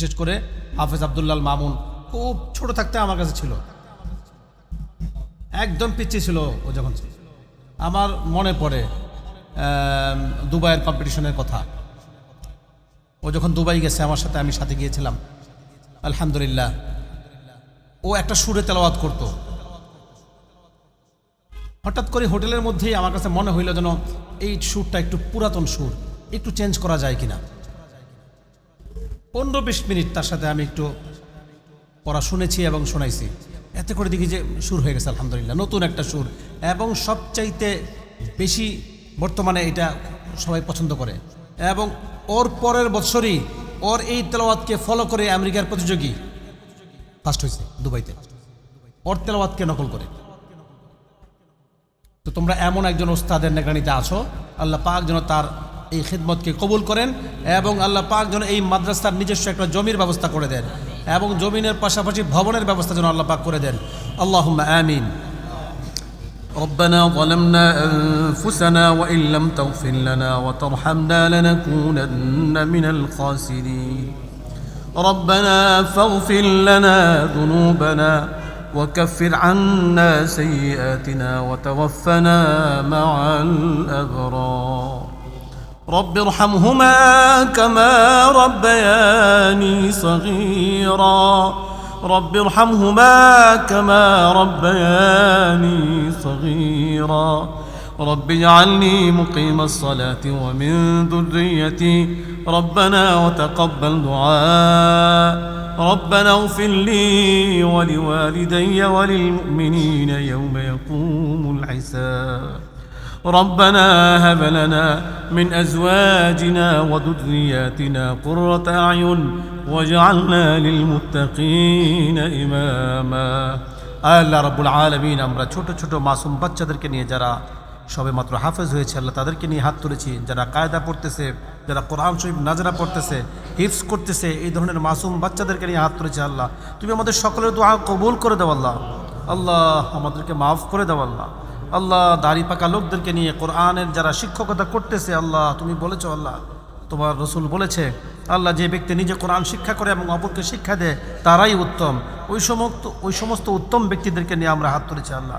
বিশেষ করে হাফেজ আবদুল্লাল মামুন খুব ছোট থাকতে আমার কাছে ছিল। একদম পিছিয়ে ছিল ও যখন। আমার মনে পড়ে দুবাইয়ের কম্পিটিশনের কথা। ও যখন দুবাই গেছে, আমার সাথে আমি সাথে গিয়েছিলাম। আলহামদুলিল্লাহ। ও একটা সুরে তেলাওয়াত করতো। হঠাৎ করে হোটেলের মধ্যেই আমার কাছে মনে হইল যেন এই সুরটা একটু পুরাতন সুর, একটু চেঞ্জ করা যায় কিনা। পনেরো বিশ মিনিট তার সাথে আমি একটু পড়া শুনেছি এবং শোনাইছি। এতে করে দেখি যে সুর হয়ে গেছে, আলহামদুলিল্লাহ। নতুন একটা সুর। এবং সবচাইতে বেশি বর্তমানে এটা সবাই পছন্দ করে। এবং ওর পরের বছরই ওর এই তেলাওয়াতকে ফলো করে আমেরিকার প্রতিযোগী ফার্স্ট হয়েছে, দুবাইতে। ওর তেলাওয়াতকে নকল করে। তো তোমরা এমন একজন ওস্তাদের নেগানিতে আছো, আল্লাহ পাক যেন তার এই খিদমতকে কবুল করেন এবং আল্লাহ পাক যেন এই মাদ্রাসার নিজস্ব একটা জমির ব্যবস্থা করে দেন এবং জমিনের পাশাপাশি ভবনের ব্যবস্থা যেন আল্লাহ পাক করে দেন আল্লাহ আমিন ربنا ظلمنا أنفسنا وإن لم تغفر لنا وترحمنا لنكونن من الخاسرين ربنا فاغفر لنا ذنوبنا وكفر عنا سيئاتنا وتوفنا مع الأبرار رب ارحمهما كما ربياني صغيرا. رب ارحمهما كما ربياني صغيرا. رب اجعلني مقيم الصلاة ومن ذريتي. ربنا وتقبل دعاء. ربنا اغفر لي ولوالدي وللمؤمنين يوم يقوم الحساب. ربنا هب لنا من أزواجنا وذرياتنا قرة أعين واجعلنا للمتقين إماما আল্লাহ রব্বুল আলমিন আমরা ছোট ছোট মাসুম বাচ্চাদেরকে নিয়ে যারা সবে মাত্র হাফেজ হয়েছে আল্লাহ তাদেরকে নিয়ে হাত তুলেছি যারা কায়দা পড়তেছে যারা কোরআন শরীফ নাজরা পড়তেছে হিফস করতেছে এই ধরনের মাসুম বাচ্চাদেরকে নিয়ে হাত তুলেছে আল্লাহ তুমি আমাদের সকলের দোয়া কবুল করে দাও আল্লাহ আল্লাহ আমাদেরকে মাফ করে দাও আল্লাহ দাড়ি পাকা লোকদেরকে নিয়ে কোরআনের যারা শিক্ষকতা করতেছে, আল্লাহ, তুমি বলেছ আল্লাহ, তোমার রসুল বলেছে, আল্লাহ যে ব্যক্তি নিজে কোরআন শিক্ষা করে এবং অপরকে শিক্ষা দেয়, তারাই উত্তম। ওই সমস্ত ওই সমস্ত উত্তম ব্যক্তিদেরকে নিয়ে আমরা হাত তুলেছি, আল্লাহ।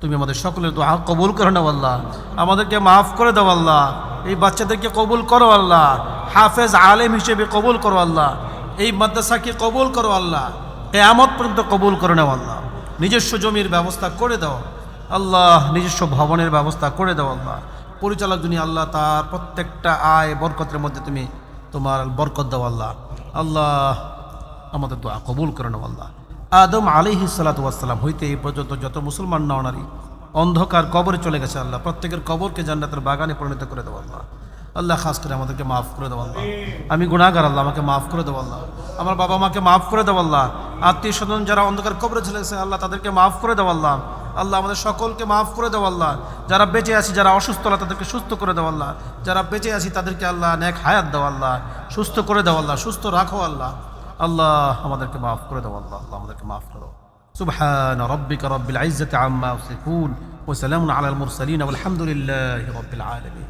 তুমি আমাদের সকলের দোয়া কবুল করে নাও, আল্লাহ। আমাদেরকে মাফ করে দাও, আল্লাহ। এই বাচ্চাদেরকে কবুল করো, আল্লাহ। হাফেজ আলেম হিসেবে কবুল করো, আল্লাহ। এই মাদ্রাসাকে কবুল করো, আল্লাহ। এ কেয়ামত পর্যন্ত কবুল করে নাও, আল্লাহ। নিজস্ব জমির ব্যবস্থা করে দাও। আল্লাহ নিজস্ব ভবনের ব্যবস্থা করে দাও আল্লাহ। পরিচালক যিনি আল্লাহ, তার প্রত্যেকটা আয় বরকতের মধ্যে তুমি তোমার বরকত দাও আল্লাহ। আল্লাহ আমাদের দোয়া কবুল করে নাও আল্লাহ। আদম আলিহি সালাতাম হইতে এই পর্যন্ত যত মুসলমান নওনারী অন্ধকার কবরে চলে গেছে আল্লাহ। প্রত্যেকের কবরকে জান্নাতের বাগানে পরিণত করে দেবো আল্লাহ। আল্লাহ খাস করে আমাদেরকে মাফ করে দেবো আল্লাহ। আমি গুণাগার আল্লাহ, আমাকে মাফ করে দেবো আল্লাহ। আমার বাবা মাকে মাফ করে দেবো আল্লাহ। আত্মীয় স্বজন যারা অন্ধকার কবরে চলে গেছে আল্লাহ তাদেরকে মাফ করে দেবো আল্লাহ আল্লাহ আমাদের সকলকে মাফ করে দেবো আল্লাহ যারা বেঁচে আছি যারা অসুস্থ আল্লাহ তাদেরকে সুস্থ করে দেবো আল্লাহ যারা বেঁচে আছি তাদেরকে আল্লাহ নেক হায়াত দেওয়া আল্লাহ সুস্থ করে দেওয়া আল্লাহ সুস্থ রাখো আল্লাহ আল্লাহ আমাদেরকে মাফ করে দেবো আল্লাহ আল্লাহ আমাদেরকে মাফ করো سبحان ربك رب العزة عما يصفون وسلام على المرسلين والحمد لله رب العالمين